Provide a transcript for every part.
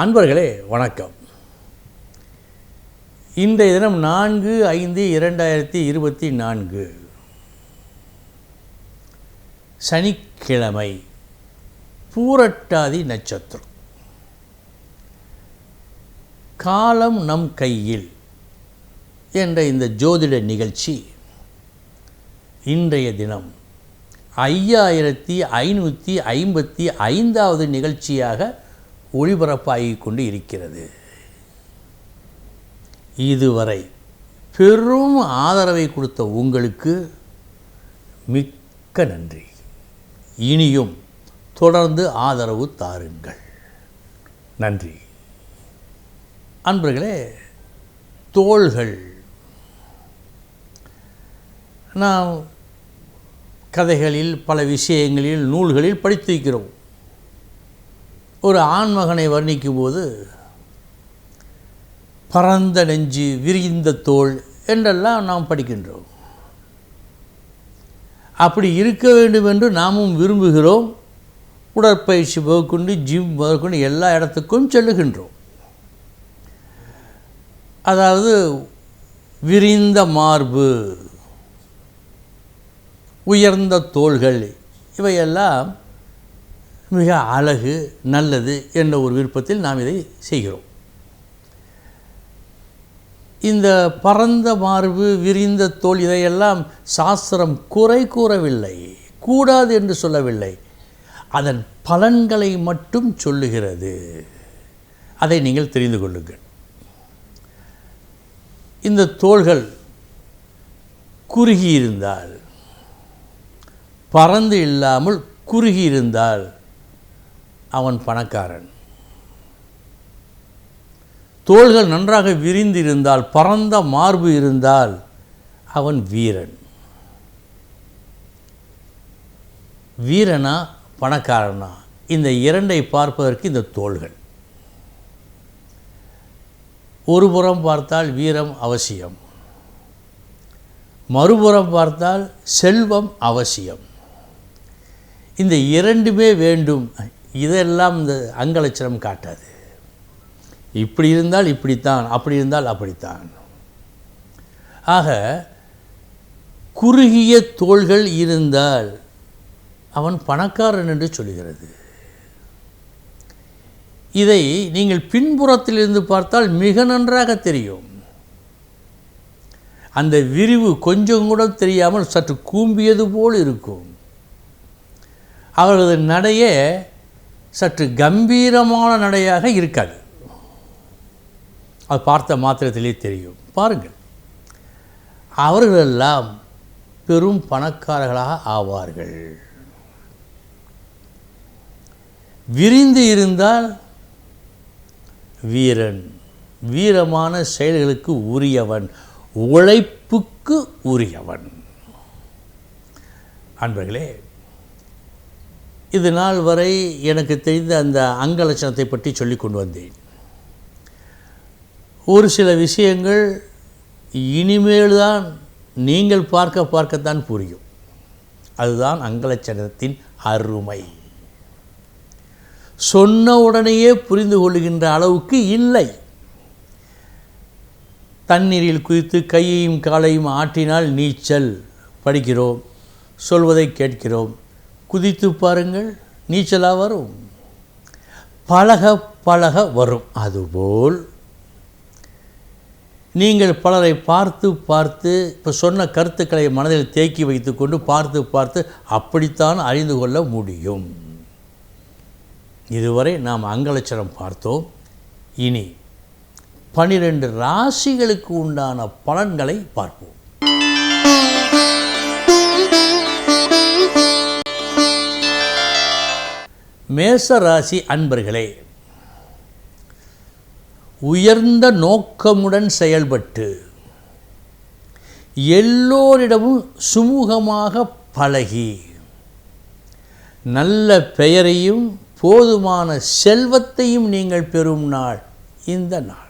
அன்பர்களே வணக்கம். இன்றைய தினம் நான்கு ஐந்து இரண்டாயிரத்தி இருபத்தி நான்கு. சனிக்கிழமை பூரட்டாதி நட்சத்திரம். காலம் நம் கையில் என்ற இந்த ஜோதிட நிகழ்ச்சி இன்றைய தினம் ஐயாயிரத்தி ஐநூற்றி ஐம்பத்தி ஐந்தாவது நிகழ்ச்சியாக ஒளிபரப்பாகி கொண்டு இருக்கிறது. இதுவரை பெரும் ஆதரவை கொடுத்த உங்களுக்கு மிக்க நன்றி. இனியும் தொடர்ந்து ஆதரவு தாருங்கள். நன்றி. அன்பர்களே தோள்கள். நாம் கதைகளில் பல விஷயங்களில் நூல்களில் படித்திருக்கிறோம். ஒரு ஆண்மகனை வர்ணிக்கும் போது பரந்த நெஞ்சு விரிந்த தோல் என்றெல்லாம் நாம் படிக்கின்றோம். அப்படி இருக்க வேண்டும் என்று நாமும் விரும்புகிறோம். உடற்பயிற்சி முதற்கொண்டு ஜிம் முதற்கொண்டு எல்லா இடத்துக்கும் செல்லுகின்றோம். அதாவது விரிந்த மார்பு உயர்ந்த தோள்கள் இவையெல்லாம் மிக அழகு நல்லது என்ற ஒரு விருப்பத்தில் நாம் இதை செய்கிறோம். இந்த பரந்த மார்பு விரிந்த தோல் இதையெல்லாம் சாஸ்திரம் குறை கூறவில்லை கூடாது என்று சொல்லவில்லை. அதன் பலன்களை மட்டும் சொல்லுகிறது. அதை நீங்கள் தெரிந்து கொள்ளுங்கள். இந்த தோள்கள் குறுகியிருந்தால் பறந்து இல்லாமல் குறுகியிருந்தால் அவன் பணக்காரன். தோள்கள் நன்றாக விரிந்து இருந்தால் பரந்த மார்பு இருந்தால் அவன் வீரன். வீரனா பணக்காரனா? இந்த இரண்டை பார்ப்பதற்கு இந்த தோள்கள். ஒரு புறம் பார்த்தால் வீரம் அவசியம். மறுபுறம் பார்த்தால் செல்வம் அவசியம். இந்த இரண்டுமே வேண்டும். இதெல்லாம் இந்த அங்கலட்சணம் காட்டாது. இப்படி இருந்தால் இப்படித்தான் அப்படி இருந்தால் அப்படித்தான். ஆக குறுகிய தோள்கள் இருந்தால் அவன் பணக்காரன் என்று சொல்கிறது. இதை நீங்கள் பின்புறத்திலிருந்து பார்த்தால் மிக நன்றாக தெரியும். அந்த விரிவு கொஞ்சம் கூட தெரியாமல் சற்று கூம்பியது போல் இருக்கும். அவர்களது நடையே சற்று கம்பீரமான நடையாக இருக்காது. அது பார்த்த மாத்திரத்திலே தெரியும். பாருங்கள். அவர்களெல்லாம் பெரும் பணக்காரர்களாக ஆவார்கள். விரிந்து இருந்தால் வீரன் வீரமான செயல்களுக்கு உரியவன் உழைப்புக்கு உரியவன். அன்பர்களே இது நாள் வரை எனக்கு தெரிந்த அந்த அங்கலட்சணத்தை பற்றி சொல்லி கொண்டு வந்தேன். ஒரு சில விஷயங்கள் இனிமேல் தான் நீங்கள் பார்க்க பார்க்கத்தான் புரியும். அதுதான் அங்கலட்சணத்தின் அருமை. சொன்ன உடனேயே புரிந்து கொள்கின்ற அளவுக்கு இல்லை. தண்ணீரில் குதித்து கையையும் காலையும் ஆட்டினால் நீச்சல் படிக்கிறோம் சொல்வதை கேட்கிறோம் குதித்து பாருங்கள் நீச்சலாக வரும். பழக பழக வரும். அதுபோல் நீங்கள் பலரை பார்த்து பார்த்து இப்போ சொன்ன கருத்துக்களை மனதில் தேக்கி வைத்துக்கொண்டு பார்த்து பார்த்து அப்படித்தான் அறிந்து கொள்ள முடியும். இதுவரை நாம் அங்கலட்சணம் பார்த்தோம். இனி பனிரெண்டு ராசிகளுக்கு உண்டான பலன்களை பார்ப்போம். மேச ராசி அன்பர்களே உயர்ந்த நோக்கமுடன் செயல்பட்டு எல்லோரிடமும் சுமூகமாக பழகி நல்ல பெயரையும் போதுமான செல்வத்தையும் நீங்கள் பெறும் நாள் இந்த நாள்.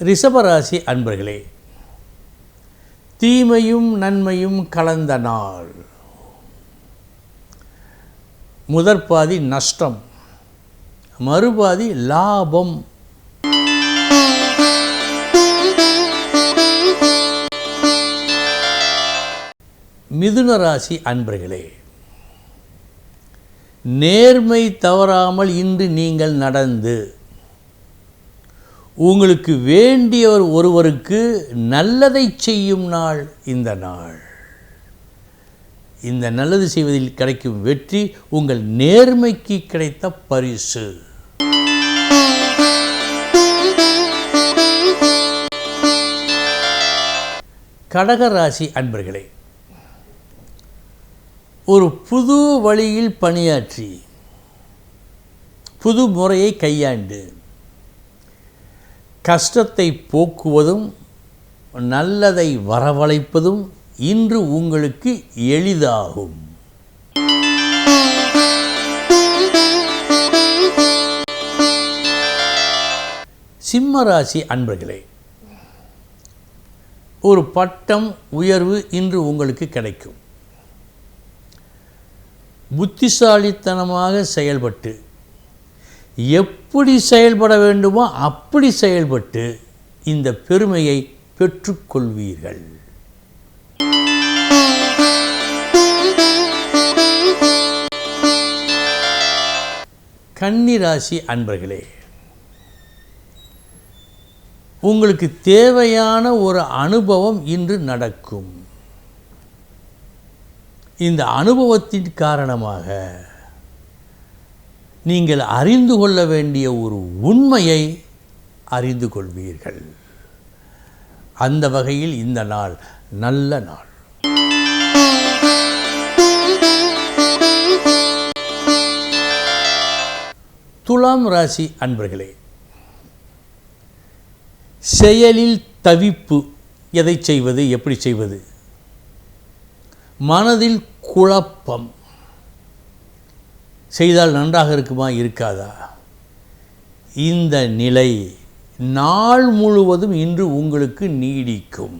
ரிஷபராசி அன்பர்களே தீமையும் நன்மையும் கலந்த நாள். முதற் பாதி நஷ்டம் மறுபாதி லாபம். மிதுன ராசி அன்பர்களே நேர்மை தவறாமல் இன்று நீங்கள் நடந்து உங்களுக்கு வேண்டியவர் ஒருவருக்கு நல்லதை செய்யும் நாள் இந்த நாள். இந்த நல்லது செய்வதில் கிடைக்கும் வெற்றி உங்கள் நேர்மைக்கு கிடைத்த பரிசு. கடக ராசி அன்பர்களே ஒரு புது வழியில் பணியாற்றி புது முறையை கையாண்டு கஷ்டத்தை போக்குவதும் நல்லதை வரவழைப்பதும் இன்று உங்களுக்கு எளிதாகும். சிம்மராசி அன்பர்களே ஒரு பட்டம் உயர்வு இன்று உங்களுக்கு கிடைக்கும். புத்திசாலித்தனமாக செயல்பட்டு எப்படி செயல்பட வேண்டுமோ அப்படி செயல்பட்டு இந்த பெருமையை பெற்றுக்கொள்வீர்கள். கன்னிராசி அன்பர்களே உங்களுக்கு தேவையான ஒரு அனுபவம் இன்று நடக்கும். இந்த அனுபவத்தின் காரணமாக நீங்கள் அறிந்து கொள்ள வேண்டிய ஒரு உண்மையை அறிந்து கொள்வீர்கள். அந்த வகையில் இந்த நாள் நல்ல நாள். துலாம் ராசி அன்பர்களே செயலில் தவிப்பு எதை செய்வது எப்படி செய்வது? மனதில் குழப்பம். செய்தால் நன்றாக இருக்குமா? இருக்காதா? இந்த நிலை நாள் முழுவதும் இன்று உங்களுக்கு நீடிக்கும்.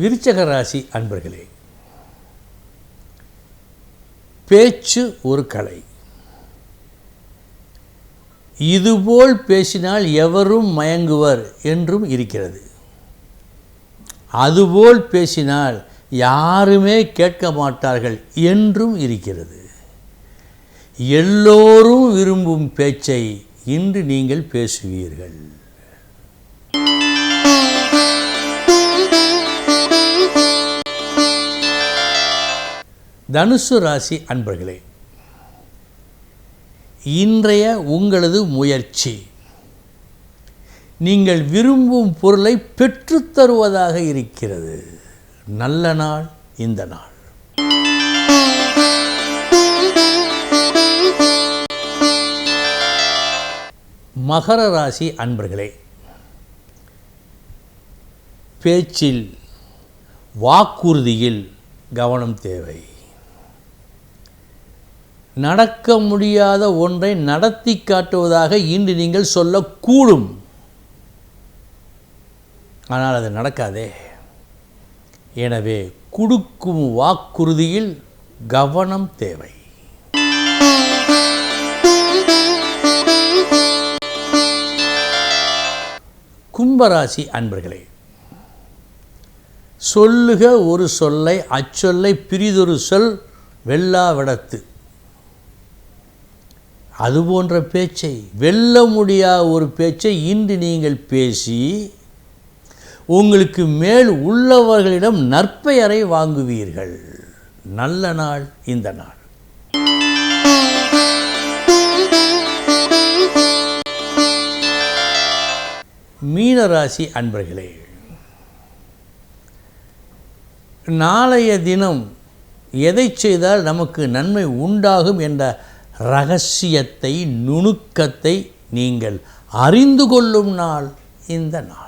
விருச்சக ராசி அன்பர்களே பேச்சு ஒரு கலை. இதுபோல் பேசினால் எவரும் மயங்குவர் என்றும் இருக்கிறது. அதுபோல் பேசினால் யாருமே கேட்க மாட்டார்கள் என்றும் இருக்கிறது. எல்லோரும் விரும்பும் பேச்சை இன்று நீங்கள் பேசுவீர்கள். தனுசு ராசி அன்பர்களே இன்றைய உங்களது முயற்சி நீங்கள் விரும்பும் பொருளை பெற்றுத்தருவதாக இருக்கிறது. நல்ல நாள் இந்த நாள். மகர ராசி அன்பர்களே பேச்சில் வாக்குறுதியில் கவனம் தேவை. நடக்க முடியாத ஒன்றை நடத்தி காட்டுவதாக இன்று நீங்கள் சொல்லக்கூடும். ஆனால் அது நடக்காதே. எனவே கொடுக்கும் வாக்குறுதியில் கவனம் தேவை. கும்பராசி அன்பர்களே சொல்லுக ஒரு சொல்லை அச்சொல்லை பிரிதொரு சொல் வெல்லாவிடத்து அதுபோன்ற பேச்சை வெல்ல முடியாத ஒரு பேச்சை இன்று நீங்கள் பேசி உங்களுக்கு மேல் உள்ளவர்களிடம் நற்பெயரை வாங்குவீர்கள். நல்ல நாள் இந்த நாள். மீனராசி அன்பர்களே நாளைய தினம் எதை செய்தால் நமக்கு நன்மை உண்டாகும் என்ற ரகசியத்தை நுணுக்கத்தை நீங்கள் அறிந்து கொள்ளும் நாள் இந்த நாள்.